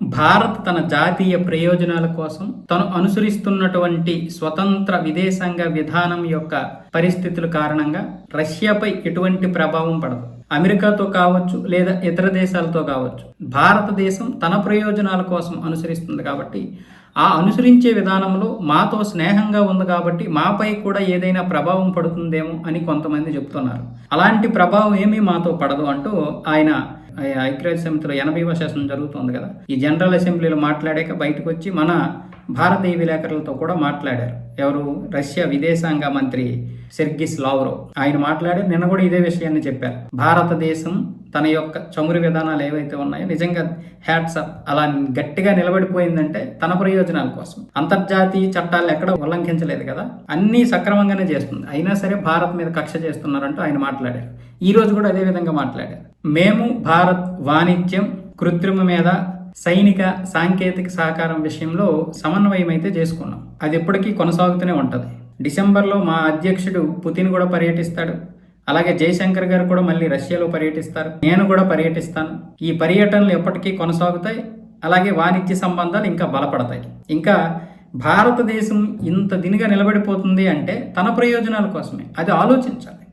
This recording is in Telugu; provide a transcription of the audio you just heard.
భారత్ తన జాతీయ ప్రయోజనాల కోసం తను అనుసరిస్తున్నటువంటి స్వతంత్ర విదేశాంగ విధానం యొక్క పరిస్థితుల కారణంగా రష్యాపై ఎటువంటి ప్రభావం పడదు. అమెరికాతో కావచ్చు లేదా ఇతర దేశాలతో కావచ్చు భారతదేశం తన ప్రయోజనాల కోసం అనుసరిస్తుంది కాబట్టి ఆ అనుసరించే విధానంలో మాతో స్నేహంగా ఉంది కాబట్టి మాపై కూడా ఏదైనా ప్రభావం పడుతుందేమో అని కొంతమంది చెప్తున్నారు. అలాంటి ప్రభావం ఏమీ మాతో పడదు అంటూ ఆయన ఐక్యరాజ్య సమితిలో ఎనభైవ సెషన్ జరుగుతుంది కదా. ఈ జనరల్ అసెంబ్లీలో మాట్లాడాక బయటకు వచ్చి మన భారతీయ విలేకరులతో కూడా మాట్లాడారు. ఎవరు? రష్యా విదేశాంగ మంత్రి సెర్గిస్ లావ్రో ఆయన మాట్లాడి నిన్న కూడా ఇదే విషయాన్ని చెప్పారు. భారతదేశం తన యొక్క చమురు విధానాలు ఏవైతే ఉన్నాయో నిజంగా హ్యాట్స్ అప్ అలా గట్టిగా నిలబడిపోయిందంటే తన ప్రయోజనాల కోసం. అంతర్జాతీయ చట్టాలు ఎక్కడ ఉల్లంఘించలేదు కదా? అన్నీ సక్రమంగానే చేస్తుంది. అయినా సరే భారత్ మీద కక్ష చేస్తున్నారంటూ ఆయన మాట్లాడారు. ఈ రోజు కూడా అదే విధంగా మాట్లాడారు. మేము భారత్ వాణిజ్యం కృత్రిమ మీద సైనిక సాంకేతిక సహకారం విషయంలో సమన్వయం అయితే చేసుకున్నాం. అది ఎప్పటికీ కొనసాగుతూనే ఉంటుంది. డిసెంబర్లో మా అధ్యక్షుడు పుతిన్ కూడా పర్యటిస్తాడు. అలాగే జయశంకర్ గారు కూడా మళ్ళీ రష్యాలో పర్యటిస్తారు. నేను కూడా పర్యటిస్తాను. ఈ పర్యటనలు ఎప్పటికీ కొనసాగుతాయి. అలాగే వాణిజ్య సంబంధాలు ఇంకా బలపడతాయి. ఇంకా భారతదేశం ఇంత దినిగా నిలబడిపోతుంది అంటే తన ప్రయోజనాల కోసమే. అది ఆలోచించాలి.